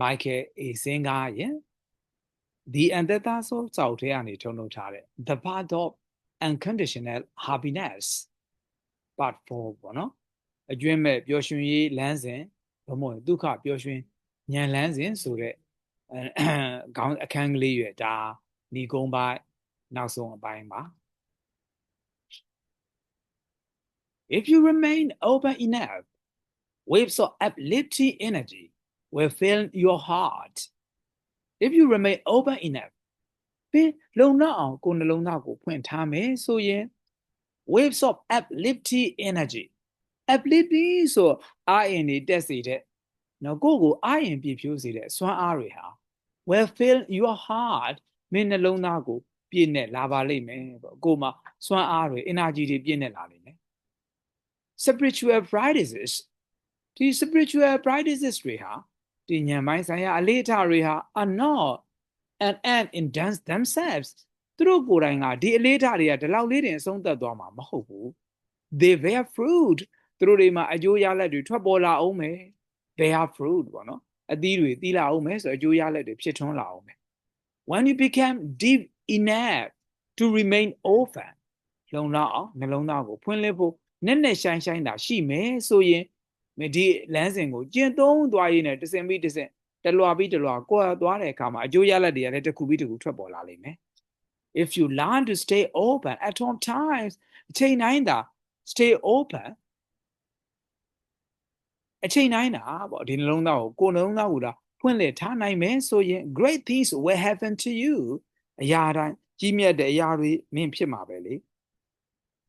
Michael A. Singer ရဲ့ The Anteather Soul စောက်ထဲကနေထုတ်လုပ်ထားတဲ့ The Path of Unconditional Happiness Part 4ပေါ့နော်အကျွင့်မဲ့ပျော်ရွှင်ရေးလမ်းစဉ်ဘမို့ဒုက္ခပျော်ရွှင်ဉာဏ်လမ်းစဉ်ဆိုတဲ့ခေါင်းအခန်းကလေးရွယ်ဒါညီကုန်းပိုင်းနောက်ဆုံးအပိုင်းပါ If you remain open enough, waves of uplifting energy will fill your heart. If you remain open enough, ပင်လုံလောက်အောင်ကိုယ်နှလုံးသားကိုဖွင့်ထားမယ်ဆိုရင် waves of uplifting energy uplifting ဆိုအာရင်တွေတက်စေတဲ့နော်ကိုယ့်ကိုအာရင်ပြည့်ဖြိုးစေတဲ့စွမ်းအားတွေဟာ will fill your heart မင်းနှလုံးသားကိုပြည့်နဲ့လာပါလိမ့်မယ်ပေါ့ကိုယ်မှာစွမ်းအားတွေ energy တွေပြည့်နဲ့လာလိမ့်မယ် spiritual practices ဒီ spiritual practices တွေဟာ ဒီဉာဏ်ပိုင်းဆိုင်ရာအလေးအထားတွေဟာ are not an end in dance themselves သူတို့ကိုယ်တိုင်ကဒီအလေးထားတွေကဒီလောက်လေးတင်အဆုံးသတ်သွားမှာမဟုတ်ဘူး they bear fruit သူတို့တွေမှာအကျိုးရလဒ်တွေထွက်ပေါ်လာအောင်မယ် bear fruit ပေါ့နော်အသီးတွေသီးလာအောင်မယ်ဆိုအကျိုးရလဒ်တွေဖြစ်ထွန်းလာအောင်မယ် when you become deep enough to remain open လုံလောက်အောင်နှလုံးသားကိုဖွင့်လှစ်ဖို့နက်နက်ရှိုင်းရှိုင်းတာရှိမယ်ဆိုရင် ဒီလမ်းစဉ်ကိုကျင့်သုံးသွားရင်းနဲ့တစင်ပြီးတစင်တလွာပြီးတလွာကွာသွားတဲ့အခါမှာအကျိုးရလဒ်တွေကလည်းတစ်ခုပြီးတစ်ခုထွက်ပေါ်လာလိမ့်မယ် if you learn to stay open at all times အချိန်တိုင်းသာ stay open အချိန်တိုင်းသာပေါ့ဒီနှလုံးသားကိုကိုယ်နှလုံးသားကိုဒါဖွင့်လှစ်ထားနိုင်မယ်ဆိုရင် great things will happen to you အရာတိုင်းကြီးမြတ်တဲ့အရာတွေမင်းဖြစ်မှာပဲလေ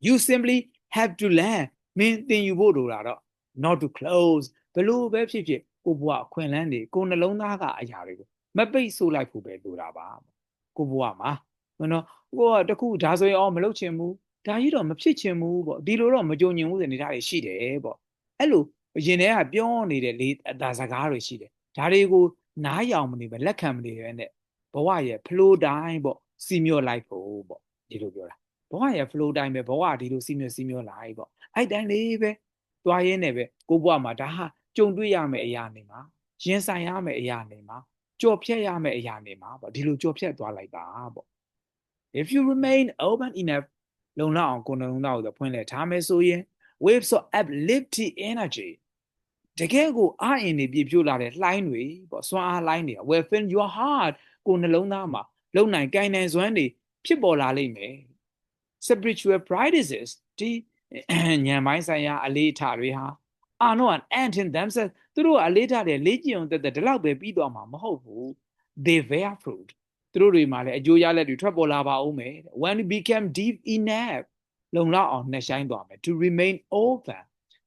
you simply have to learn မင်းသင်ယူဖို့လိုတာတော့ not to close ဘလို့ပဲဖြစ်ဖြစ်ကိုဘွားအခွင့်အလန်းတွေကိုနှလုံးသားကအရာတွေကိုမပိတ်ဆို့လိုက်ဖို့ပဲလိုတာပါကိုဘွားမှာနော်ကိုကတခုဒါဆိုရင်အော်မလုပ်ချင်ဘူးဒါကြီးတော့မဖြစ်ချင်ဘူးပေါ့ဒီလိုတော့မကြုံညင်ဘူးဆိုနေတာတွေရှိတယ်ပေါ့အဲ့လိုရင်ထဲကပြောနေတဲ့လေအသာစကားတွေရှိတယ်ဒါတွေကိုနားရောင်မနေပဲလက်ခံမနေပဲနဲ့ဘဝရဲ့ flow တိုင်းပေါ့စီမျောလိုက်ဖို့ပေါ့ဒီလိုပြောတာဘဝရဲ့ flow တိုင်းပဲဘဝဒီလိုစီမျောစီမျောလိုက်ပေါ့အဲ့တိုင်းလေးပဲ သွားရင်းနဲ့ပဲကိုဘဝမှာဒါဟာကြုံတွေ့ရမယ့်အရာနေမှာရင်ဆိုင်ရမယ့်အရာနေမှာကြော်ဖြတ်ရမယ့်အရာနေမှာပေါ့ဒီလိုကြော်ဖြတ်သွားလိုက်ပါပေါ့ if you remain open enough လုံလောက်အောင်ကိုယ်နှလုံးသားကိုဖွင့်လှစ်ထားမယ်ဆိုရင် waves of uplifting energy တကယ်ကိုအာအင်တွေပြည့်ဖြိုးလာတဲ့လှိုင်းတွေပေါ့စွမ်းအားလှိုင်းတွေ will fill your heart ကိုယ်နှလုံးသားမှာလုံနိုင်ကိုင်နိုင်စွမ်းတွေဖြစ်ပေါ်လာလိမ့်မယ် spiritual practices ဒီ ဉာဏ်ပိုင်းဆိုင်ရာအလေးထားတွေဟာအာနော an ant in themselves သူတို့အလေးထားတဲ့လေ့ကျင့်အောင်တက်တဲ့ဒီလောက်ပဲပြီးသွားမှာမဟုတ်ဘူး they bear fruit သူတို့တွေမှာလည်းအကျိုးရလက်တွေထွက်ပေါ်လာပါဦးမယ် when we become deep enough လုံလောက်အောင်နှက်ဆိုင်သွားမယ် to remain open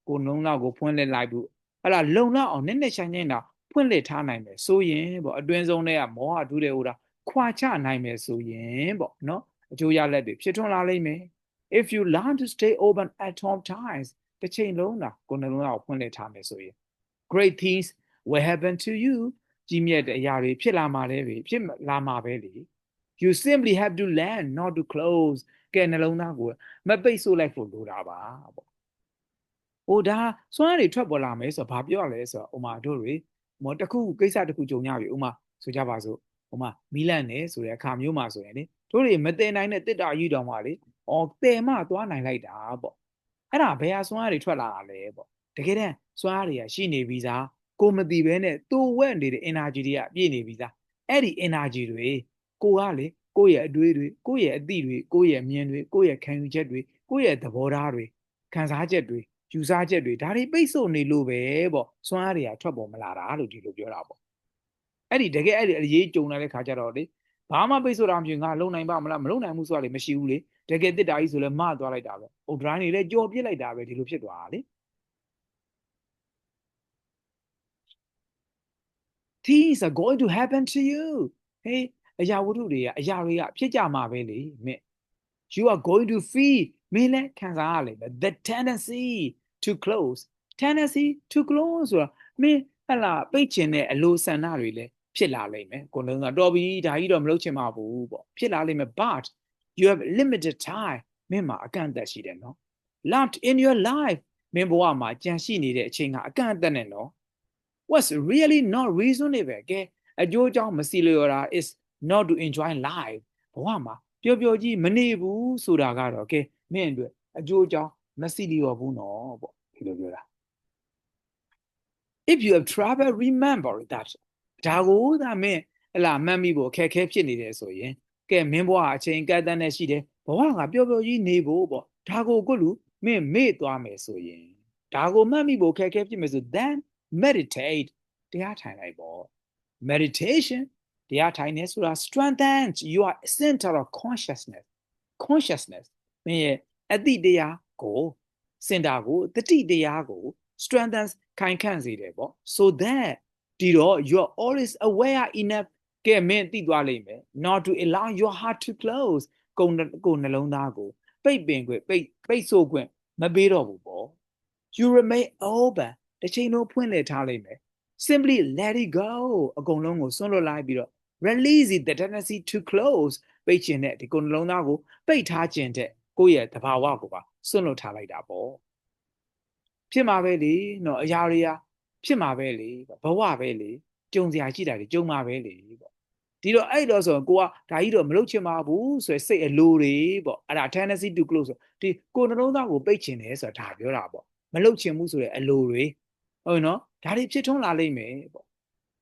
ကိုလုံးလောက်ကိုဖွင့်လှစ်လိုက်ဘူးအဲ့ဒါလုံလောက်အောင်နက်နက်ရှိုင်းရှိုင်းတာဖွင့်လှစ်ထားနိုင်မယ်ဆိုရင်ပေါ့အတွင်းဆုံးတွေကမောဟဒုတဲ့ဟိုတာခွာချနိုင်မယ်ဆိုရင်ပေါ့နော်အကျိုးရလက်တွေဖြစ်ထွန်းလာလိမ့်မယ် if you learn to stay open at all times တစ်ချိန်လုံးတာကိုယ်နှလုံးသားကိုဖွင့်လှစ်ထားမယ်ဆိုရင် great things will happen to you ကြီးမြတ်တဲ့အရာတွေဖြစ်လာမှာလေဖြစ်လာမှာပဲလေ you simply have to learn not to close ကဲနှလုံးသားကိုမပိတ်ဆို့လိုက်ဖို့လိုတာပါပေါ့ဟိုဒါစွမ်းရည်ထွက်ပေါ်လာမယ်ဆိုတော့ဘာပြောရလဲဆိုတော့ဥမာတို့တွေမော်တခုကိစ္စတခုကြုံရပြီဥမာဆိုကြပါစို့ဥမာမီလန်နဲ့ဆိုတဲ့အခါမျိုးမှာဆိုရင်လေတို့တွေမတင်နိုင်တဲ့တစ်တာယူတော်မှာလေ အော်တယ်မသွားနိုင်လိုက်တာပေါ့အဲ့ဒါဘယ်ဟာစွမ်းရည်ထွက်လာတာလဲပေါ့တကယ်တမ်းစွမ်းရည်ကရှိနေပြီစားကိုမသိဘဲနဲ့တူဝက်နေတဲ့ energy တွေကပြည့်နေပြီသားအဲ့ဒီ energy တွေကိုကလေကိုယ့်ရဲ့အတွေးတွေကိုယ့်ရဲ့အသည့်တွေကိုယ့်ရဲ့မြင်တွေကိုယ့်ရဲ့ခံယူချက်တွေကိုယ့်ရဲ့သဘောထားတွေခံစားချက်တွေယူဆချက်တွေဒါတွေပိတ်ဆို့နေလို့ပဲပေါ့စွမ်းအားတွေကထွက်ပေါ်မလာတာလို့ဒီလိုပြောတာပေါ့အဲ့ဒီတကယ်အဲ့ဒီအရေးကြုံလာတဲ့ခါကျတော့လေဘာမှပိတ်ဆို့တာမဖြစ်ငါလုံနိုင်ပါမလားမလုံနိုင်ဘူးဆိုတာလေမရှိဘူးလေ တကယ်တစ်တာကြီးဆိုလဲမသွားလိုက်တာပဲဟိုဒရိုင်းနေလဲကြော်ပြစ်လိုက်တာပဲဒီလိုဖြစ်သွားတာလေ things are going to happen to you ဟေးအရာဝတ္ထုတွေကအရာတွေကဖြစ်ကြမှာပဲလေမင်း you are going to feel မင်းလည်းခံစားရလိမ့်မယ် the tendency to close tendency to close ဆိုတာမင်းဟလာပိတ်ချင်တဲ့အလိုဆန္ဒတွေလည်းဖြစ်လာလိမ့်မယ်ကိုလုံးကတော်ပြီဒါကြီးတော့မလုပ်ချင်ပါဘူးပေါ့ဖြစ်လာလိမ့်မယ် but you have limited time မင်းမှာအကန့်အသတ်ရှိတယ်နော် left in your life မင်းဘဝမှာကြံရှိနေတဲ့အချိန်ကအကန့်အသတ်နဲ့နော် what's really not reasonable ကဲအကျိုးအကြောင်းမစီလျော်တာ is not to enjoy life ဘဝမှာပျော်ပျော်ကြီးမနေဘူးဆိုတာကတော့ကဲမင်းအတွက်အကျိုးအကြောင်းမစီလျော်ဘူးနော်ပေါ့ဒီလိုပြောတာ if you have trouble remember that ဒါကိုသာမင်းဟလာမှတ်မိဖို့အခက်အခဲဖြစ်နေတယ်ဆိုရင် ကဲမင်းဘဝအချိန်ကန့်တန်းနဲ့ရှိတယ်ဘဝကပျော်ပျော်ကြီးနေဖို့ပေါ့ဒါကိုကိုလူမင်းမေ့သွားမယ်ဆိုရင်ဒါကိုမှတ်မိဖို့အခက်အခဲဖြစ်မယ်ဆို then meditate တရားထိုင်လိုက်ပေါ့ meditation တရားထိုင်နေဆိုတာ strengthens your center of consciousness consciousness မင်းရဲ့အတိတရားကိုစင်တာကိုတတိတရားကို strengthens ခိုင်ခန့်စေတယ်ပေါ့ so that ဒီတော့ you are always aware enough ကဲမင်းသိသွားလိမ့်မယ် not to allow your heart to close ကိုယ်ကိုယ်နှလုံးသားကိုပိတ်ပင်ခွင့်ပိတ်ပိတ်ဆို့ခွင့်မပေးတော့ဘူးပေါ့ you remain open တစ်ချိန်လုံးဖွင့်လှစ်ထားလိမ့်မယ် simply let it go အကုန်လုံးကိုစွန့်လွတ်လိုက်ပြီးတော့ release the tendency to close ပိတ်ခြင်းနဲ့ဒီကိုယ်နှလုံးသားကိုပိတ်ထားခြင်းတဲ့ကိုယ့်ရဲ့သဘာဝကိုပါစွန့်လွတ်ထားလိုက်တာပေါ့ဖြစ်မှာပဲလေနော်အရာတွေကဖြစ်မှာပဲလေဘဝပဲလေကြုံစရာရှိတာတွေကြုံမှာပဲလေပေါ့ ဒီတော့အဲ့တော့ဆိုရင်ကိုကဒါကြီးတော့မလုပ်ချင်ပါဘူးဆိုရယ်စိတ်အလိုတွေပေါ့အဲ့ဒါ tendency to close ဆိုဒီကိုယ်နှလုံးသားကိုပိတ်ချင်တယ်ဆိုတာဒါပြောတာပေါ့မလုပ်ချင်ဘူးဆိုရယ်အလိုတွေဟုတ်နော်ဒါတွေဖြစ်ထွန်းလာလိမ့်မယ်ပေါ့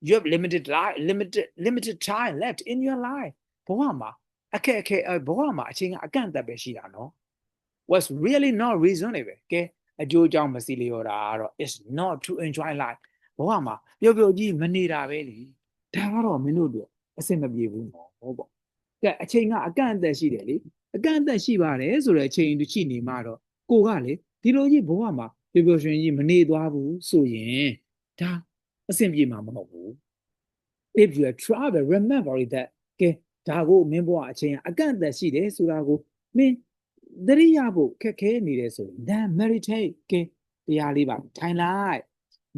you have limited life limited limited time left in your life ဘဝမှာအခက်အခဲဘဝမှာအချိန်ကအကန့်အသတ်ပဲရှိတာနော် was really not reasonable ကဲအကျိုးအကြောင်းမစီလျော်တာကတော့ is not to enjoy life ဘဝမှာပျော်ပျော်ကြီးမနေတာပဲလေဒါကတော့မင်းတို့တို့ အဆင်မပြေဘူးနော်ဟုတ်ပေါ့ကဲအချိန်ကအကန့်အသတ်ရှိတယ်လေအကန့်အသတ်ရှိပါတယ်ဆိုတဲ့အချိန်တစ်ချိနေမှတော့ကိုကလေဒီလိုကြီးဘဝမှာပျော်ပျော်ရွှင်ကြီးမနေသွားဘူးဆိုရင်ဒါအဆင်ပြေမှာမဟုတ်ဘူး if you are travel remember that ကဲဒါကိုမင်းဘဝအချိန်အကန့်အသတ်ရှိတယ်ဆိုတာကိုမင်းသတိရဖို့ခက်ခဲနေတယ်ဆိုရင် then meditate ကဲတရားလေးပါထိုင်လိုက်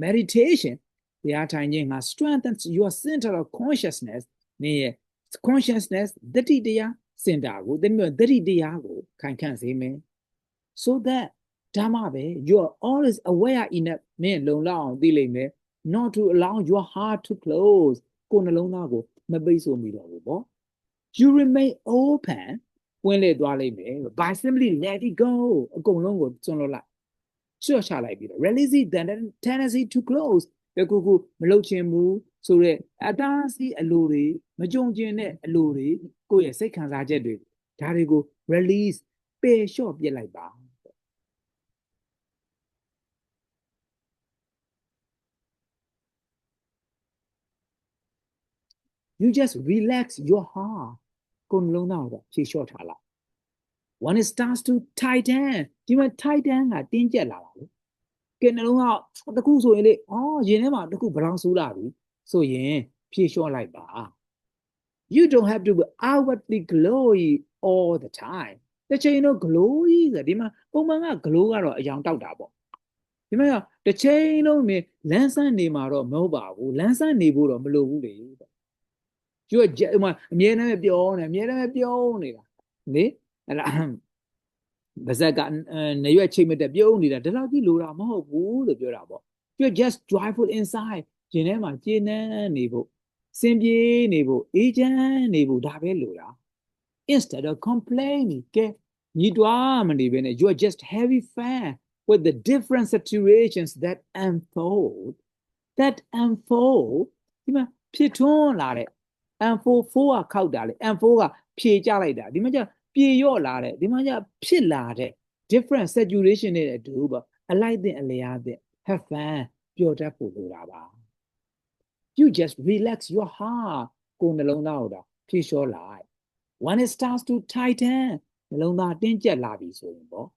meditation တရားထိုင်ခြင်းက strengthens your center of consciousness နေရဲ့ consciousness သတိတရားစင်တာကိုသတိသတိတရားကိုခိုင်ခန့်စေမယ် so that ဒါမှပဲ you are always aware enough မင်းလုံလောက်အောင်သိလိမ့်မယ် not to allow your heart to close ကိုယ်နှလုံးသားကိုမပိတ်ဆို့မိတော့ဘူးပေါ့ you remain open ပွင့်လေသွားလိမ့်မယ် by simply let it go အကုန်လုံးကိုစွန့်လွတ်လိုက်ဆွတ်ချလိုက်ပြီးတော့ release the tendency to close ဘယ်ကူကူမလုပ်ချင်ဘူး ဆိုတော့အတားစီအလိုတွေမကြုံကျင်တဲ့အလိုတွေကိုယ့်ရဲ့စိတ်ခံစားချက်တွေဒါတွေကို release ပယ်လျှော့ပြစ်လိုက်ပါ you just relax your heart ကိုယ်နှလုံးသားကိုဖြေလျှော့ထားလိုက် when it starts to tighten ဒီမှာ tighten ကတင်းကျပ်လာတာလေကဲနှလုံးသားတခုဆိုရင်လေအော်ရင်ထဲမှာတခုဘလောင်ဆူလာပြီ ဆိုရင်ဖြေလျှော့လိုက်ပါ you don't have to be outwardly glowy all the time တစ်ချိန်တော့ glowy ဆိုဒီမှာပုံမှန်က glow ကတော့အယောင်တောက်တာပေါ့ဒီမှာတစ်ချိန်လုံးမြင်လန်းဆန်းနေမှာတော့မဟုတ်ပါဘူးလန်းဆန်းနေဖို့တော့မလိုဘူးလေပေါ့ကျွတ်ဟိုမှာအမြဲတမ်းပြောနေအမြဲတမ်းပြောနေတာလေအဲ့ဒါဗဇက်ကနေရွက်ချိတ်မတက်ပြုံးနေတာဒီလောက်ကြီးလိုတာမဟုတ်ဘူးလို့ပြောတာပေါ့ကျွတ် just joyful inside ရှင်ထဲမှာကျေနပ်နေဖို့စင်ပြေနေဖို့အေးချမ်းနေဖို့ဒါပဲလိုတာ instead of complaining ကဲညီတွားမနေဘဲနဲ့ you are just having fun with the different situations that unfold that unfold ဒီမှာဖြစ်ထွန်းလာတဲ့ unfold 4ကခောက်တာလေ unfold ကဖြေကြလိုက်တာဒီမှာကျပြေရော့လာတဲ့ဒီမှာကျဖြစ်လာတဲ့ different situation တွေအတူပေါ့အလိုက်တဲ့အလျားတဲ့ have fun ပျော်တတ်ဖို့လိုတာပါ you just relax your heart ကိုယ်နှလုံးသားကိုတော့ဖြေလျှော့လိုက် when it starts to tighten နှလုံးသားတင်းကျပ်လာပြီဆိုရင်ပေါ့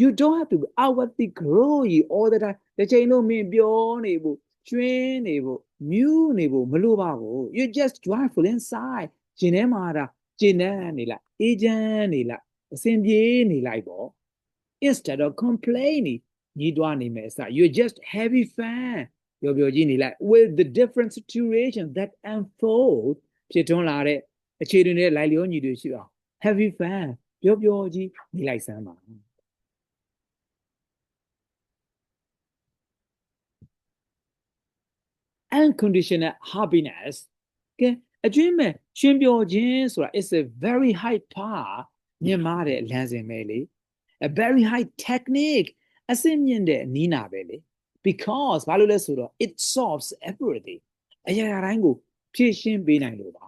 you don't have to be outwardly glowy all the time တစ်ချိန်လုံးမင်းပြောနေဖို့ကျွင်းနေဖို့မြူးနေဖို့မလိုပါဘူး you just joyful inside ရှင်ထဲမှာဒါကျဉ်းနေလိုက်အေးချမ်းနေလိုက်အစဉ်ပြေနေလိုက်ပေါ့ instead of complaining ညီးတွားနေမယ်အစ you just having fun ပျော်ပျော်ကြီးနေလိုက် with the different situations that unfold ဖြစ်ထွန်းလာတဲ့အခြေအနေတွေလိုက်လျောညီတွေရှိအောင် having fun ပျော်ပျော်ကြီးနေလိုက်စမ်းပါ unconditional happiness ကဲအကျွင်းမဲ့ရှင်ပျော်ခြင်းဆိုတာ is a very high par မြင့်မားတဲ့လမ်းစဉ်ပဲလေ a very high technique အစင်မြင့်တဲ့နီးနာပဲလေ because ဘာလို့လဲဆိုတော့ it solves everything အရာရာတိုင်းကိုဖြည့်ရှင်းပေးနိုင်လို့ပါ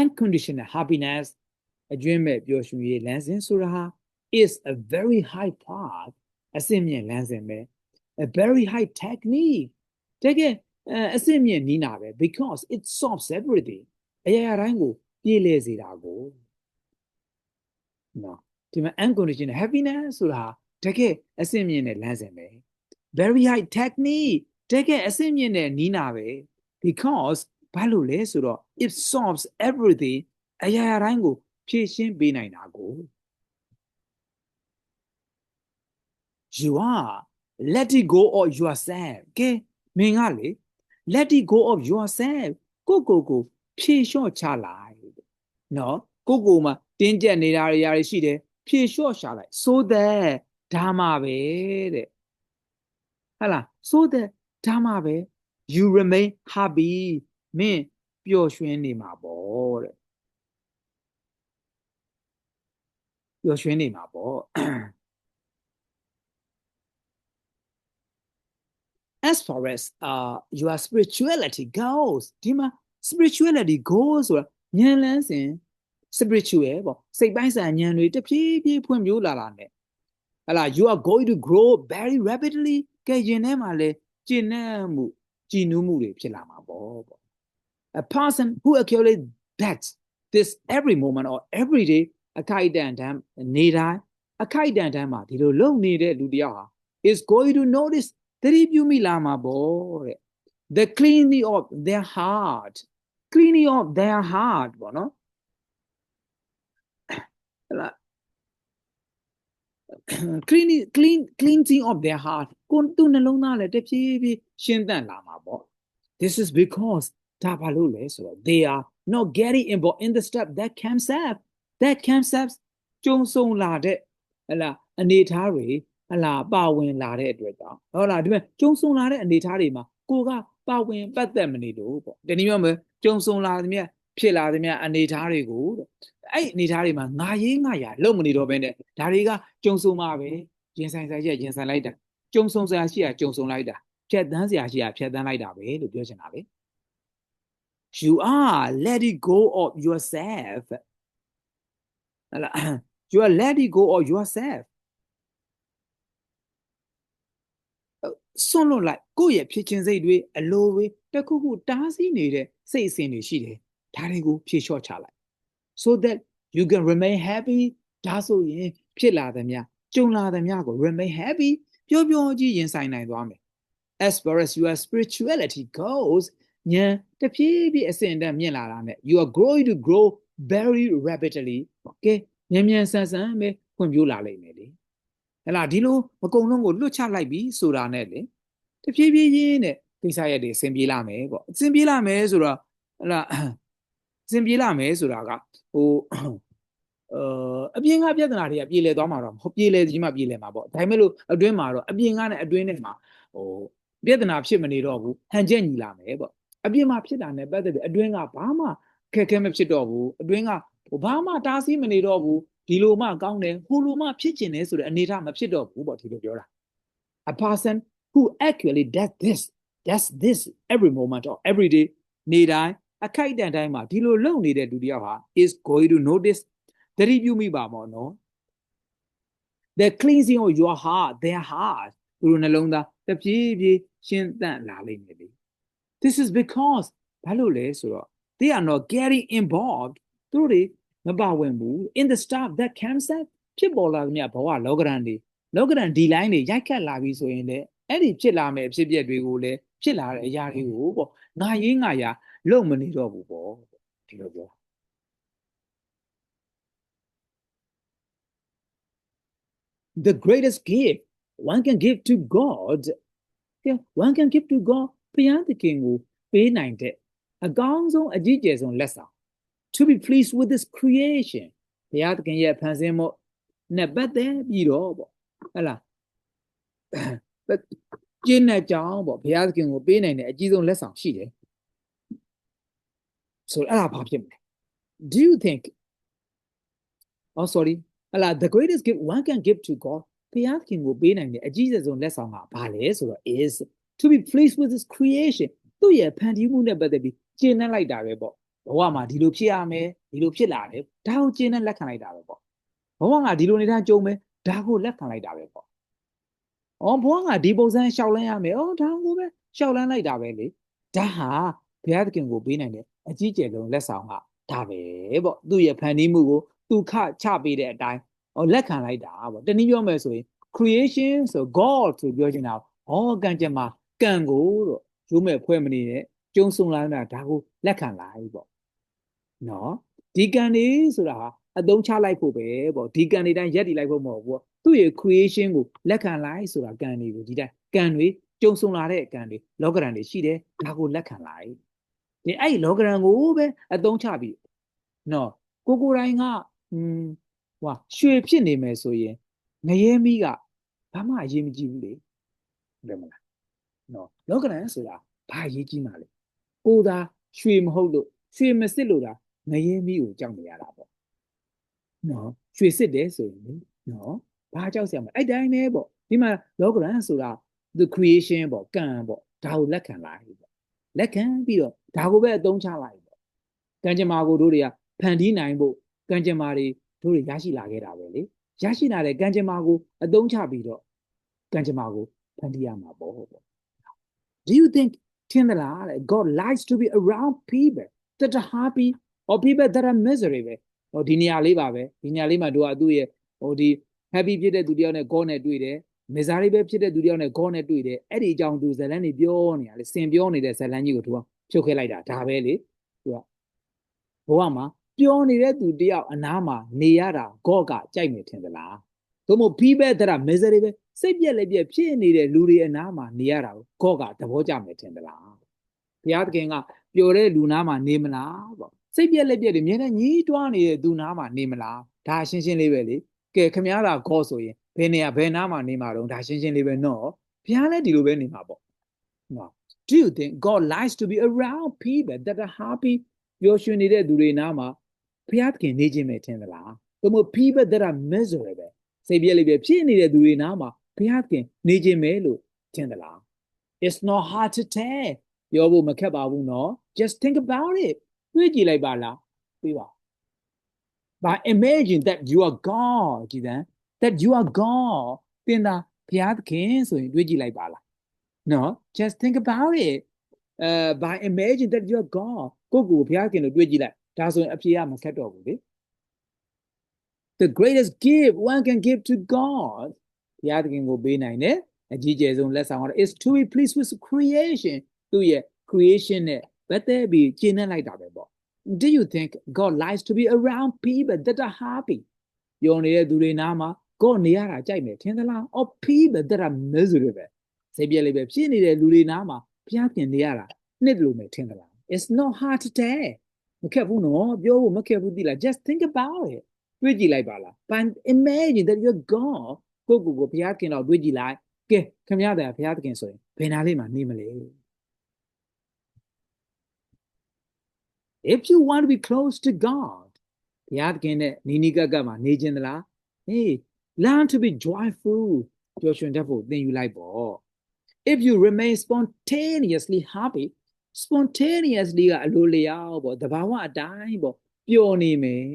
unconditional happiness အကျွင်းမဲ့ပျော်ရွှင်ရေးလမ်းစဉ်ဆိုတာဟာ is a very high path အစင်မြင့်လမ်းစဉ်ပဲ a very high technique တကယ်အစင်မြင့်နီးနာပဲ because it solves everything အရာရာတိုင်းကိုပြေလည်စေတာကိုနော်ဒီမှာ unconditional happiness ဆိုတာတကယ်အစင်မြင့်တဲ့လမ်းစဉ်ပဲ very high technique တကယ်အစင်မြင့်တဲ့နီးနာပဲ because ဘာလို့လဲဆိုတော့ it solves everything အရာရာတိုင်းကိုဖြည့်ရှင်းပေးနိုင်တာကို you are let it go of yourself ကဲမင်းကလေ let it go of yourself ကိုကိုကိုဖြည့်လျှော့ချလိုက်နော်ကိုကိုမှာတင်းကျပ်နေတာတွေရာတွေရှိတယ်ဖြည့်လျှော့ချလိုက် so that ဒါမှပဲတဲ့ ဟဟလား so that ဒါမှပဲ you remain happy မင်းပျော်ရွှင်နေမှာပေါ့တဲ့ပျော်ရွှင်နေမှာပေါ့ as far as uh your spirituality goes ဒီမှာ spirituality goes ဆိုတာဉာဏ်လန်းစဉ် spiritual ပေါ့စိတ်ပိုင်းဆိုင်ဉာဏ်တွေတဖြည်းဖြည်းဖွံ့ဖြိုးလာတာနဲ့ဟလာ you are going to grow very rapidly ကဲရင်ထဲမှာလဲကျင့်နှံ့မှုကြည်နူးမှုတွေဖြစ်လာမှာပေါ့ပေါ့ a person who accumulates that this every moment or every day အခိုက်အတန့်တမ်းနေတိုင်းအခိုက်အတန့်တမ်းမှာဒီလိုလုံနေတဲ့လူတယောက်ဟာ is going to notice သတိပြုမိလာမှာပေါ့တဲ့ the cleaning of their heart cleaning of their heart ပေါ့နော်ဟလာ cleaning clean cleansing of their heart ကိုသူ့နှလုံးသားလည်းတဖြည်းဖြည်းရှင်းသန့်လာမှာပေါ့ this is because ဒါဘာလို့လဲဆိုတော့ they are not getting involved in the step that comes up that comes up ကြုံဆုံလာတဲ့ဟလာအနေထားတွေဟလာပါဝင်လာတဲ့အတွက်ကြောင့်ဟုတ်လားဒီမဲ့ကြုံဆုံလာတဲ့အနေထားတွေမှာကိုကပါဝင်ပတ်သက်မနေလို့ပေါ့တနည်းပြောမယ်ကြုံဆုံလာသမျှ ဖြစ်လာသမျှအနေထားတွေကိုတဲ့အဲ့အနေထားတွေမှာငါရေးငါရလုံမနေတော့ဘဲနဲ့ဒါတွေကကြုံဆုံမှာပဲရင်ဆိုင်ဆိုင်ရက်ရင်ဆိုင်လိုက်တာကြုံဆုံစရာရှိရကြုံဆုံလိုက်တာဖြတ်တန်းစရာရှိရဖြတ်တန်းလိုက်တာပဲလို့ပြောချင်တာလေ you are let it go of yourself ဟလာ you are let it go of yourself ဆွန့်လွတ်လိုက်ကိုယ့်ရဲ့ဖြစ်ခြင်းစိတ်တွေအလိုတွေတခုခုတားဆီးနေတဲ့စိတ်အစဉ်တွေရှိတယ် ဒါတွေကိုဖြေလျှော့ချလိုက် so that you can remain happy ဒါဆိုရင်ဖြစ်လာသည်များကြုံလာသည်များကို remain happy ပျော်ပျော်ကြီးရင်ဆိုင်နိုင်သွားမယ် as far as your spirituality goes ဉာဏ်တဖြည်းဖြည်းအစဉ်အတက်မြင့်လာတာနဲ့ you are going to grow very rapidly ကဲမြန်မြန်ဆန်ဆန်ပဲဖွံ့ဖြိုးလာလိမ့်မယ်လေဟဲ့လားဒီလိုမကုံလုံးကိုလွတ်ချလိုက်ပြီဆိုတာနဲ့လေတဖြည်းဖြည်းချင်းနဲ့ကိစ္စရက်တွေအဆင်ပြေလာမယ်ပေါ့အဆင်ပြေလာမယ်ဆိုတော့ဟဲ့လား အဆင်ပြေလာမယ်ဆိုတာကဟိုအပြင်ကပြဿနာတွေကပြေလည်သွားမှာတော့မဟုတ်ပြေလည်ကြီးမှပြေလည်မှာပေါ့ဒါပေမဲ့လို့အတွင်းမှာတော့အပြင်ကနဲ့အတွင်းနဲ့မှာဟိုပြဿနာဖြစ်မနေတော့ဘူးဟန်ချက်ညီလာမယ်ပေါ့အပြင်မှာဖြစ်တာနဲ့ပတ်သက်ပြီးအတွင်းကဘာမှခက်ခဲမဖြစ်တော့ဘူးအတွင်းကဟိုဘာမှတားဆီးမနေတော့ဘူးဒီလိုမှကောင်းတယ်ဟိုလိုမှဖြစ်ကျင်တယ်ဆိုတဲ့အနေအထားမဖြစ်တော့ဘူးပေါ့ဒီလိုပြောတာ a person who actually does this does this every moment or every day နေတိုင်း အခိုက်အတန့်တိုင်းမှာဒီလိုလုပ်နေတဲ့လူတယောက်ဟာ is going to notice သတိပြုမိပါမော်နော် the cleansing of your heart their heart သူတို့နှလုံးသားတပြေးပြေးရှင်းသန့်လာလိမ့်မယ်လေ this is because ဘာလို့လဲဆိုတော့ they are not getting involved သူတို့တွေမပါဝင်ဘူး in the stuff that comes up ဖြစ်ပေါ်လာမြဘဝလောကရန်တွေလောကရန်ဒီလိုင်းတွေရိုက်ခတ်လာပြီဆိုရင်လည်းအဲ့ဒီဖြစ်လာမယ့်အဖြစ်အပျက်တွေကိုလည်းဖြစ်လာတဲ့အရာတွေကိုပေါ့ငါရေးငါရ လုံမနေတော့ဘူးပေါ့ဒီလိုပြော the greatest gift one can give to God yeah one can give to God ဘုရားသခင်ကိုပေးနိုင်တဲ့အကောင်းဆုံးအကြီးကျယ်ဆုံးလက်ဆောင် to be pleased with this creation ဘုရားသခင်ရဲ့ဖန်ဆင်းမှုနဲ့ပတ်သက်ပြီးတော့ပေါ့ဟဲ့လားကျင့်တဲ့ကြောင့်ပေါ့ဘုရားသခင်ကိုပေးနိုင်တဲ့အကြီးဆုံးလက်ဆောင်ရှိတယ် ဆိုတော့အဲ့ဒါဘာဖြစ်မလဲ do you think oh sorry ဟလာ the greatest gift one can give to god ဘုရားသခင်ကိုပေးနိုင်တဲ့အကြီးဆုံးလက်ဆောင်ကဘာလဲဆိုတော့ is to be pleased with his creation သူ့ရဲ့ဖန်တီးမှုနဲ့ပတ်သက်ပြီးကျင့်နှံ့လိုက်တာပဲပေါ့ဘဝမှာဒီလိုဖြစ်ရမယ်ဒီလိုဖြစ်လာတယ်ဒါကိုကျင့်နှံ့လက်ခံလိုက်တာပဲပေါ့ဘဝကဒီလိုနေတာကြုံမယ်ဒါကိုလက်ခံလိုက်တာပဲပေါ့။အော်ဘဝကဒီပုံစံရှောက်လန်းရမယ်။အော်ဒါကိုပဲရှောက်လန်းလိုက်တာပဲလေ။ဒါဟာဘုရားသခင်ကိုပေးနိုင်တဲ့ အကြီးကျယ်ဆုံးလက်ဆောင်ကဒါပဲပေါ့။သူ့ရဲ့ဖန်တီးမှုကိုသူခချပေးတဲ့အတိုင်းဟောလက်ခံလိုက်တာပေါ့။တနည်းပြောမယ်ဆိုရင် creation ဆို God ဆိုပြောချင်တာဟောကံကြမ္မာကံကိုတော့ရိုးမဲ့ဖွဲ့မနေတဲ့ကျုံဆုံလာတာဒါကိုလက်ခံလိုက်ပေါ့။နော်ဒီကံနေဆိုတာဟာအသုံးချလိုက်ဖို့ပဲပေါ့ဒီကံတွေတိုင်းရက်တည်လိုက်ဖို့မဟုတ်ဘူးပေါ့သူ့ရဲ့ creation ကိုလက်ခံလိုက်ဆိုတာကံတွေကိုဒီတိုင်းကံတွေကြုံဆုံလာတဲ့ကံတွေလောကရန်တွေရှိတယ်ဒါကိုလက်ခံလိုက် ဒီအဲ့လောကရန်ကိုပဲအသုံးချပြီးနော်ကိုကိုတိုင်းကอืมဟွာရွှေဖြစ်နေမယ်ဆိုရင်ငရဲမီးကဘာမှအရေးမကြီးဘူးလေဟုတ်တယ်မလားနော်လောကရန်ဆိုတာဘာအရေးကြီးမှာလဲကိုသာရွှေမဟုတ်လို့ရွှေမစစ်လို့တာငရဲမီးကိုကြောက်နေရတာပေါ့နော်ရွှေစစ်တယ်ဆိုရင်နော်ဘာကြောက်စရာမအဲ့တိုင်းပဲပေါ့ဒီမှာ logran ဆိုတာ the creation ပေါ့ကံပေါ့ဒါကိုလက်ခံလိုက်ပေါ့ လက်ခံပြီးတော့ဒါကိုပဲအသုံးချလိုက်ပေါ့ကံကြမ္မာကိုတို့တွေကဖန်တီးနိုင်ဖို့ကံကြမ္မာတွေတို့တွေရရှိလာခဲ့တာပဲလေရရှိလာတဲ့ကံကြမ္မာကိုအသုံးချပြီးတော့ကံကြမ္မာကိုဖန်တီးရမှာပေါ့ပေါ့ Do you think ထင်သလား God likes to be around people that are happy or people that are miserable ဟိုဒီနေရာလေးပါပဲဒီနေရာလေးမှာတို့ကသူ့ရဲ့ဟိုဒီ happy ဖြစ်တဲ့သူတယောက်နဲ့ God နဲ့တွေ့တယ် miserable ဖြစ်တဲ့သူတယောက်နဲ့ God နဲ့တွေ့တယ်အဲ့ဒီအကြောင်းသူဇလန်းနေပြောနေတာလေစင်ပြောနေတဲ့ဇလန်းကြီးကိုသူကဖြုတ်ခဲလိုက်တာဒါပဲလေသူကဘဝမှာပြောနေတဲ့သူတယောက်အနားမှာနေရတာ God ကကြိုက်နေထင်သလားသို့မဟုတ် people that are miserable စိတ်ပြက်လက်ပြက်ဖြစ်နေတဲ့လူတွေအနားမှာနေရတာကို God ကသဘောကျမယ်ထင်သလားဘုရားသခင်ကပျော်တဲ့လူနားမှာနေမလားပေါ့စိတ်ပြက်လက်ပြက်တွေမြဲတမ်းညီးတွားနေတဲ့သူနားမှာနေမလားဒါရှင်းရှင်းလေးပဲလေကဲခမရတာခေါ်ဆိုရင် ဘယ်နေရာဘယ်နားမှာနေမှာတော့ဒါရှင်းရှင်းလေးပဲနော်ဘုရားလည်းဒီလိုပဲနေမှာပေါ့နော် Do you think God likes to be around people that are happy ပျော်ရွှင်နေတဲ့သူတွေနားမှာဘုရားသခင်နေခြင်းပဲထင်သလားသို့မဟုတ် people that are miserable စိတ်ပြက်လေးပဲဖြစ်နေတဲ့သူတွေနားမှာဘုရားသခင်နေခြင်းပဲလို့ထင်သလား It's not hard to tell ပြောဖို့မခက်ပါဘူးနော် just think about it တွေးကြည့်လိုက်ပါလားတွေးပါ but imagine that you are god ကြည်တယ် that you are god သင်သာဘုရားသခင်ဆိုရင်တွေးကြည့်လိုက်ပါလားနော် just think about it uh by imagine that you are god ကိုကိုဘုရားသခင်လို့တွေးကြည့်လိုက်ဒါဆိုရင်အဖြေကမခက်တော့ဘူးလေ the greatest gift one can give to god ဘုရားသခင်ကိုပေးနိုင်တယ်အကြီးကျယ်ဆုံးလက်ဆောင်ကတော့ is to be pleased with creation သူ့ရဲ့ creation နဲ့ပတ်သက်ပြီးကျင့်နေလိုက်တာပဲပေါ့ do you think god likes to be around people that are happy ယုံနေတဲ့သူတွေနားမှာ god နေရတာကြိုက်မယ်ထင်သလား or people that are miserable စိတ်ပြက်လေးပဲဖြစ်နေတဲ့လူတွေနားမှာဘုရားခင်နေရတာနှစ်လို့မယ်ထင်သလား it's not hard to tell မခက်ဘူးနော်ပြောဖို့မခက်ဘူးသိလား just think about it တွေးကြည့်လိုက်ပါလား but imagine that you're god ကိုကိုကိုဘုရားခင်တော့တွေးကြည့်လိုက်ကဲခင်ဗျားတဲ့ဘုရားသခင်ဆိုရင်ဘယ်နာလေးမှာနေမလဲ if you want to be close to god ဘုရားသခင်နဲ့နီးနီးကပ်ကပ်မှာနေခြင်းသလား hey learn to be joyful ပျော်ရွှင်တတ်ဖို့သင်ယူလိုက်ပေါ့ if you remain spontaneously happy spontaneously ကအလိုလျောက်ပေါ့တဘာဝအတိုင်းပေါ့ပျော်နေမယ်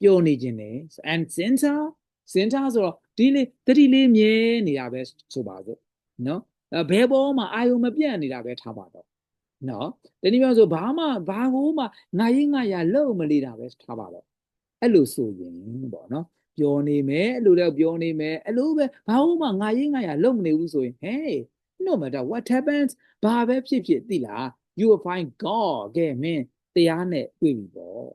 ပျော်နေခြင်းတယ် and center center ဆိုတော့ဒီလေတတိလေးမြဲနေတာပဲဆိုပါစို့နော်ဘယ်ပေါ်မှာအာယုံမပြတ်နေတာပဲထားပါတော့နော်တနည်းပြောဆိုဘာမှဘာကိုမှငါရေးငါရလုံမလေးတာပဲထားပါတော့အဲ့လိုဆိုရင်ပေါ့နော် ပျော်နေမယ်အဲ့လိုတော့ပျော်နေမယ်အဲ့လိုပဲဘာလို့မှငါရေးငါရလုံမနေဘူးဆိုရင် hey no matter what happens ဘာပဲဖြစ်ဖြစ်သိလား you will find god ကဲမင်းတရားနဲ့တွေ့ပြီပေါ့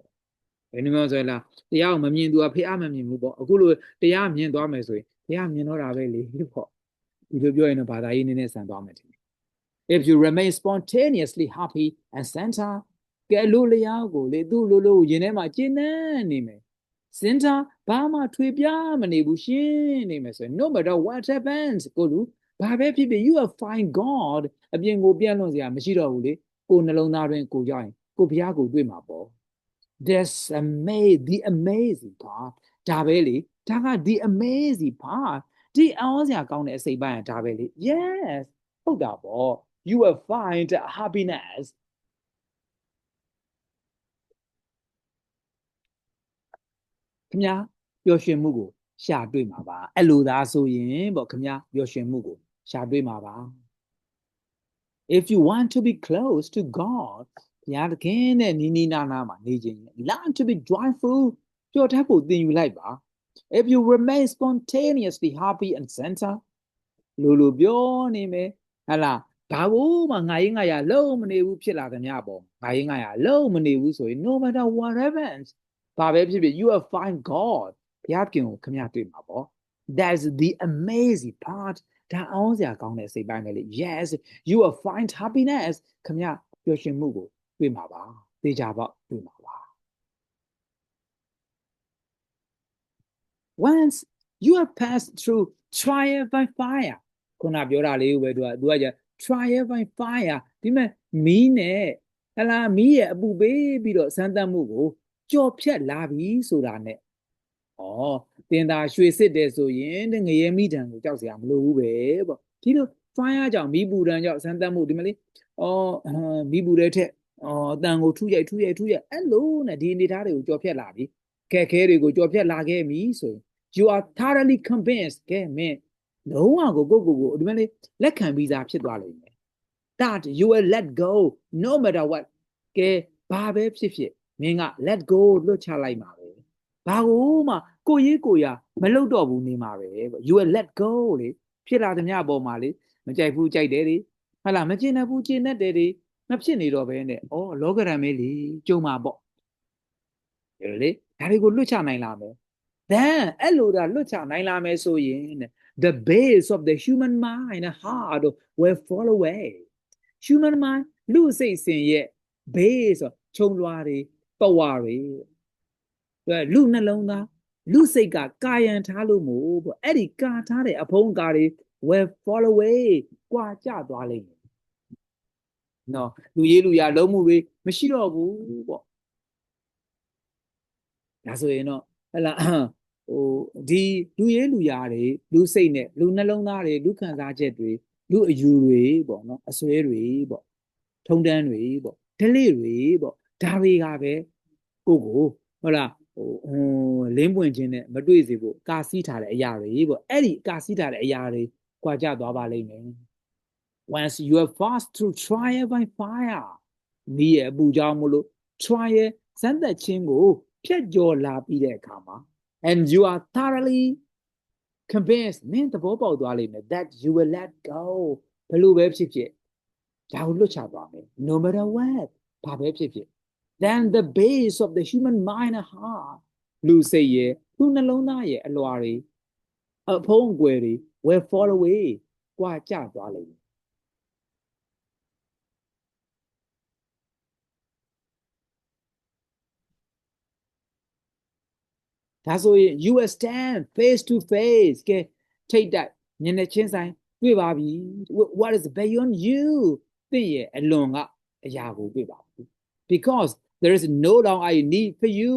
ဘယ်နည်းမျိုးဆိုလားတရားကိုမမြင်သူကဖေအားမမြင်ဘူးပေါ့အခုလိုတရားမြင်သွားမယ်ဆိုရင်တရားမြင်တော့တာပဲလေပေါ့ဒီလိုပြောရင်တော့ဘာသာရေးနည်းနည်းဆန်သွားမယ်ထင်တယ် if you remain spontaneously happy and center ကဲလို့လျားကိုလေသူ့လိုလိုရင်ထဲမှာကျဉ်းနှံ့နေမယ် center ဘာမှထွေပြားမနေဘူးရှင်းနေမယ်ဆိုရင် no matter what happens ကိုလူဘဘာပဲဖြစ်ဖြစ် you will find god အပြင်ကိုပြန့်လွန်စရာမရှိတော့ဘူးလေကိုနှလုံးသားတွင်ကိုကြောက်ရင်ကိုဘုရားကိုတွေ့မှာပေါ့ that's amazing the amazing part ဒါပဲလေဒါက the amazing part ဒီအောင်စရာကောင်းတဲ့အစိတ်ပိုင်းကဒါပဲလေ yes ဟုတ်တာပေါ့ you will find happiness ခင်ဗျာပျော်ရွှင်မှုကိုရှာတွေ့မှာပါအဲ့လိုသာဆိုရင်ပေါ့ခင်ဗျာပျော်ရွှင်မှုကိုရှာတွေ့မှာပါ if you want to be close to god ဘုရားသခင်နဲ့နီးနီးနားနားမှာနေခြင်း learn to be joyful ပျော်တတ်ဖို့သင်ယူလိုက်ပါ if you remain spontaneously happy and center လိုလိုပြောနေမယ်ဟလာဘာလို့မှငါရင်ငါရလုံးမနေဘူးဖြစ်လာကြ냐ပေါ့ငါရင်ငါရလုံးမနေဘူးဆိုရင် no matter what happens ဘာပဲဖြစ်ဖြစ် you will find god ဘုရားခင်ကိုခမရတွေ့မှာပေါ့ that's the amazing part ဒါအောင်စရာကောင်းတဲ့စိတ်ပိုင်းပဲလေ yes you will find happiness ခမရပျော်ရွှင်မှုကိုတွေ့မှာပါသိကြပေါ့တွေ့မှာပါ once you have passed through trial by fire ခုနပြောတာလေးကိုပဲသူကသူကじゃ trial by fire ဒီမဲ့မီးနဲ့ဟလာမီးရဲ့အပူပေးပြီးတော့စမ်းသပ်မှုကို ကြော်ဖြတ်လာပြီဆိုတာနဲ့ဩတင်သာရွှေစစ်တယ်ဆိုရင်ငရဲမိတံကိုကြောက်စရာမလိုဘူးပဲပေါ့ဒီလို fire ကြောင့်မီးပူတံကြောင့်စမ်းသပ်မှုဒီမလေးဩမီးပူတဲ့ထက်ဩအတန်ကိုထူးရိုက်ထူးရိုက်ထူးရိုက်အဲ့လိုနဲ့ဒီအနေထားတွေကိုကြော်ဖြတ်လာပြီခက်ခဲတွေကိုကြော်ဖြတ်လာခဲ့ပြီဆိုရင် you are thoroughly convinced ကဲမင်းလုံးဝကိုကိုကိုကိုဒီမလေးလက်ခံပြီးသားဖြစ်သွားလိမ့်မယ် that you will let go no matter what ကဲဘာပဲဖြစ်ဖြစ် မင်းက let go လွတ်ချလိုက်မှာပဲဘာကိုမှကိုရေးကိုရမလုပ်တော့ဘူးနေမှာပဲ you will let go လေဖြစ်လာသမျှအပေါ်မှာလေမကြိုက်ဘူးကြိုက်တယ်လေဟုတ်လားမကျင်တဲ့ဘူးကျင်တတ်တယ်လေမဖြစ်နေတော့ဘဲနဲ့ဩလောကရန်ပဲလေကြုံမှာပေါ့ဒါလေဒါတွေကိုလွတ်ချနိုင်လာမယ် then အဲ့လိုဒါလွတ်ချနိုင်လာမယ်ဆိုရင် the base of the human mind and heart will fall away human mind လူစိတ်စဉ်ရဲ့ base ခြုံလွှာတွေ ပဝါတွေလူနှလုံးသားလူစိတ်ကကာယံထားလို့မို့ပေါ့အဲ့ဒီကာထားတဲ့အဖုံးကာတွေ will fall away ကွာကျသွားလိမ့်မယ်နော်လူရေးလူရလုံးမှုတွေမရှိတော့ဘူးပေါ့ဒါဆိုရင်တော့ဟလာဟိုဒီလူရေးလူရာတွေလူစိတ်နဲ့လူနှလုံးသားတွေလူခံစားချက်တွေလူအယူတွေပေါ့နော်အစွဲတွေပေါ့ထုံတန်းတွေပေါ့ဒလိတွေပေါ့ ဒါတွေကပဲကိုကိုဟုတ်လားဟိုဟိုလင်းပွင့်ခြင်းနဲ့မတွေ့စေဖို့ကာစီးထားတဲ့အရာတွေပေါ့အဲ့ဒီကာစီးထားတဲ့အရာတွေကြွာကြသွားပါလိမ့်မယ် once you have fast through trial by fire မိရဲ့အပူကြောင့်မလို့ trial စမ်းသက်ခြင်းကိုဖြတ်ကျော်လာပြီးတဲ့အခါမှာ and you are thoroughly convinced မင်းသဘောပေါက်သွားလိမ့်မယ် that you will let go ဘယ်လိုပဲဖြစ်ဖြစ်ဒါကိုလွတ်ချသွားမယ် no matter what ဘာပဲဖြစ်ဖြစ် then the base of the human mind and heart လူစိတ်ရဲ့လူနှလုံးသားရဲ့အလွာတွေအဖုံးအကွယ်တွေ will fall away ကွာကျသွားလိမ့်မယ်ဒါဆိုရင် you stand face to face ကဲထိတ်တိုက်မျက်နှာချင်းဆိုင်တွေ့ပါပြီ what is beyond you သင်ရဲ့အလွန်ကအရာကိုတွေ့ပါပြီ because there is no longer a need for you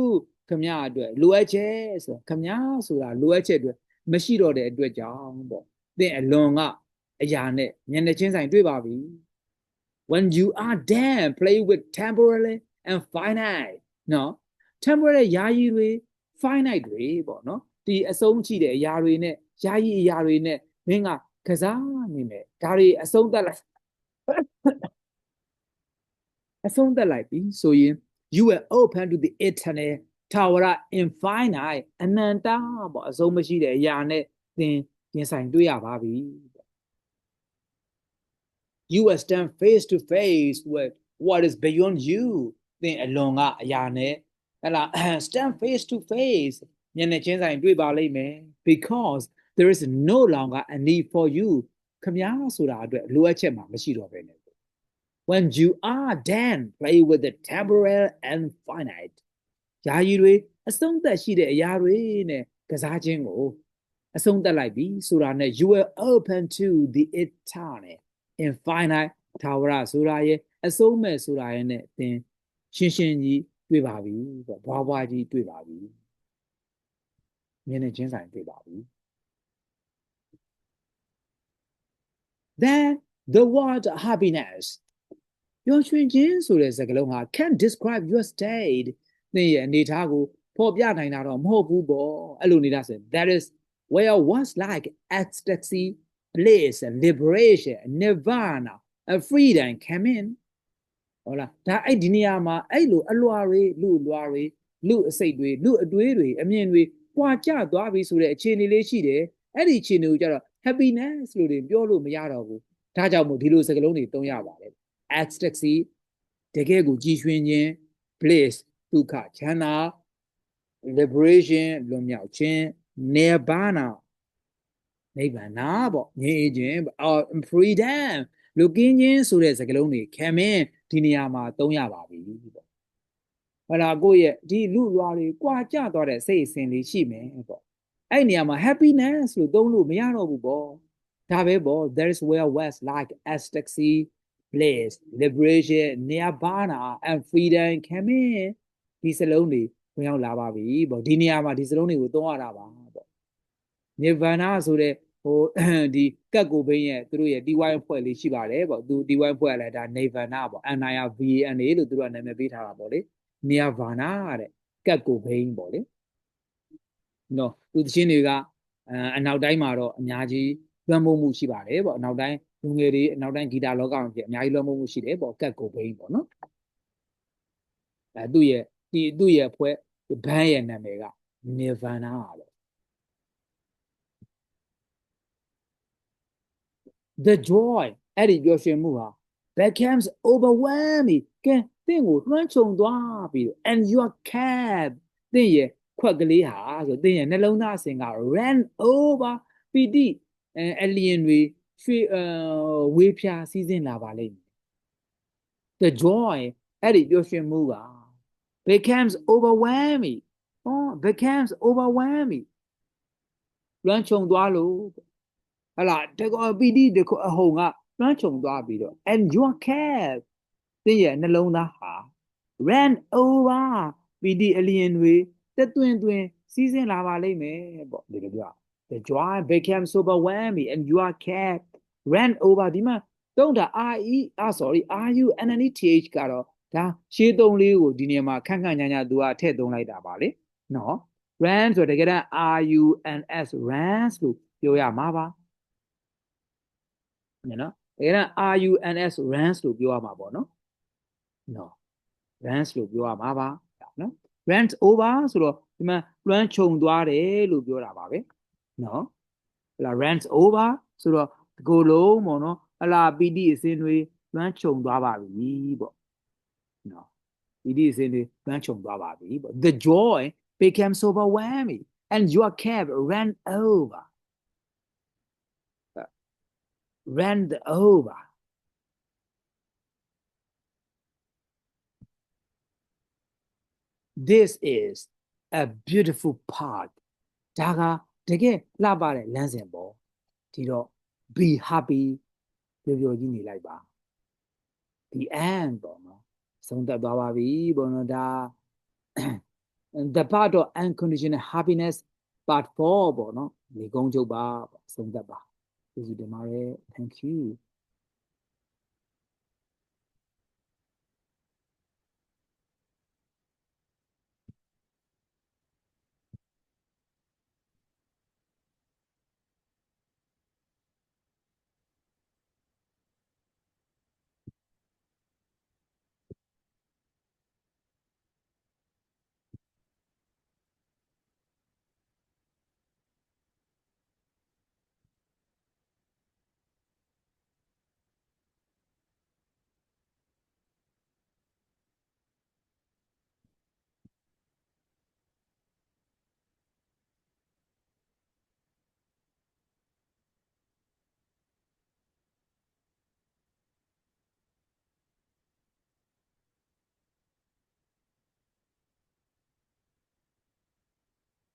ခမရအတွက်လိုအပ်ချက်ဆိုခမရဆိုတာလိုအပ်ချက်အတွက်မရှိတော့တဲ့အတွက်ကြောင့်ပေါ့သင်အလွန်ကအရာနဲ့မျက်နှာချင်းဆိုင်တွေ့ပါပြီ when you are done play with temporary and finite နော် temporary ယာယီတွေ finite တွေပေါ့နော်ဒီအဆုံးချိတဲ့အရာတွေနဲ့ယာယီအရာတွေနဲ့မင်းကကစားနေမယ်ဒါတွေအဆုံးသက်လိုက်အဆုံးသက်လိုက်ပြီဆိုရင် you will open to the eternal tower infinite အနန္တပေါ့အဆုံးမရှိတဲ့အရာနဲ့သင်ရင်ဆိုင်တွေ့ရပါပြီ you will stand face to face with what is beyond you သင်အလွန်ကအရာနဲ့ဟလာ stand face to face မျက်နှာချင်းဆိုင်တွေ့ပါလိမ့်မယ် because there is no longer a need for you ခမားဆိုတာအတွက်လိုအပ်ချက်မှမရှိတော့ပဲနဲ့ when you are then play with the temporal and finite ယာယီတွေအဆုံးသက်ရှိတဲ့အရာတွေနဲ့ကစားခြင်းကိုဟအဆုံးသတ်လိုက်ပြီဆိုတာနဲ့ you will open to the eternal infinite ထာဝရဆိုတာရဲ့အဆုံးမဲ့ဆိုတာရဲ့နဲ့သင်ရှင်းရှင်းကြီးတွေ့ပါပြီပေါ့ဘွားဘွားကြီးတွေ့ပါပြီမျက်နှာချင်းဆိုင်တွေ့ပါပြီ then the word happiness ပျော်ရွှင်ခြင်းဆိုတဲ့စကားလုံးဟာ can describe your state သင်ရဲ့အနေအထားကိုဖော်ပြနိုင်တာတော့မဟုတ်ဘူးပေါ့အဲ့လိုနေတာဆို that is where once like ecstasy bliss liberation nirvana a freedom come in ဟုတ်လားဒါအဲ့ဒီနေရာမှာအဲ့လိုအလွာတွေလူအလွာတွေလူအစိတ်တွေလူအတွေးတွေအမြင်တွေကြွာကျသွားပြီဆိုတဲ့အခြေအနေလေးရှိတယ်အဲ့ဒီအခြေအနေကိုကျတော့ happiness လို့တွေပြောလို့မရတော့ဘူးဒါကြောင့်မို့ဒီလိုစကားလုံးတွေသုံးရပါတယ် ecstasy တကယ်ကိုကြည်ရွှင်ခြင်း bliss ဒုက္ခချမ်းသာ liberation လွန်မြောက်ခြင်း nirvana နိဗ္ဗာန်ပေါ့ငြိမ်းခြင်း freedom လူကင်းခြင်းဆိုတဲ့စကားလုံးတွေခံမင်းဒီနေရာမှာသုံးရပါပြီပေါ့ဟလာကိုယ့်ရဲ့ဒီလူလွာတွေကြွာကြသွားတဲ့စိတ်အစဉ်လေးရှိမယ်ပေါ့အဲ့နေရာမှာ happiness လို့သုံးလို့မရတော့ဘူးပေါ့ဒါပဲပေါ့ there is where west like ecstasy bliss liberation nirvana and freedom come in ဒီစလုံးတွေဝင်ရောက်လာပါပြီပေါ့ဒီနေရာမှာဒီစလုံးတွေကိုသုံးရတာပါပေါ့ nirvana ဆိုတဲ့ဟိုဒီကတ်ကိုဘင်းရဲ့သူတို့ရဲ့ DY ဖွဲ့လေးရှိပါတယ်ပေါ့သူ DY ဖွဲ့လည်းဒါ Nirvana ပေါ့ NIRVANA လို့သူတို့ကနာမည်ပေးထားတာပေါ့လေ Nirvana တဲ့ကတ်ကိုဘင်းပေါ့လေနော်သူတခြင်းတွေကအနောက်တိုင်းမှာတော့အများကြီးလွှမ်းမိုးမှုရှိပါတယ်ပေါ့အနောက်တိုင်း လူငယ်တွေအနောက်တိုင်းဂီတာလောကမှာဖြစ်အများကြီးလွှမ်းမိုးမှုရှိတယ်ပေါ့ကတ်ကိုဘင်းပေါ့နော်အဲသူ့ရဲ့ဒီသူ့ရဲ့ဖွဲ့ဘန်းရဲ့နာမည်က Nirvana ပေါ့ the joy အဲ့ဒီပျော်ရွှင်မှုဟာ becomes overwhelming ကဲတင့်ကိုလွှမ်းခြုံသွားပြီး and your cab တင့်ရဲ့ခွက်ကလေးဟာဆိုတင့်ရဲ့နှလုံးသားအစဉ်က ran over ပီတိအဲအလျင်တွေ ရွှေအဝေးဖြာစီးစင်းလာပါလိမ့်မယ် the joy အဲ့ဒီပျော်ရွှင်မှုက becomes overwhelming ဟော becomes overwhelming လွှမ်းခြုံသွားလို့ဟလာတကောပီတိတခုအဟုံကလွှမ်းခြုံသွားပြီးတော့ and your cap တင့်ရဲ့နှလုံးသားဟာ ran over ပီတိအလျင်တွေတက်သွင်းသွင်းစီးဆင်းလာပါလိမ့်မယ်ပေါ့ဒီလိုပြော the joy became overwhelming and your cap ran over ဒီမှာတုံးတာ re ah sorry ru nneth ကတော့ဒါရှေးသုံးလေးကိုဒီနေရာမှာခန့်ခန့်ညာညာသူကထည့်သုံးလိုက်တာပါလေနော် ran ဆိုတော့တကယ်တမ်း runs runs လို့ပြောရမှာပါနော်တကယ်တော့ RUNS runs လို့ပြောရမှာပေါ့နော်နော် runs လို့ပြောရမှာပါနော် runs over ဆိုတော့ဒီမှာ run ခြုံသွားတယ်လို့ပြောတာပါပဲ နော်ဟလာ runs over ဆိုတော့ဒီကိုလုံးပေါ့နော်ဟလာ PD အစင်းတွေ run ခြုံသွားပါပြီပေါ့နော် PD အစင်းတွေ run ခြုံသွားပါပြီပေါ့ the joy becomes overwhelming and your cab ran over ran over. This is a beautiful part. ဒါက တကယ်လှပတဲ့လမ်းစဉ်ပေါ့ဒီတော့ be happy ပျော်ပျော်ကြီးနေလိုက်ပါ the end ပေါ့နော်ဆုံးသက်သွားပါပြီပေါ့နော်ဒါ the part of unconditional happiness part 4ပေါ့နော်ဒီကုန်းချုပ်ပါဆုံးသက်ပါကျေးဇူးတင်ပါတယ် thank you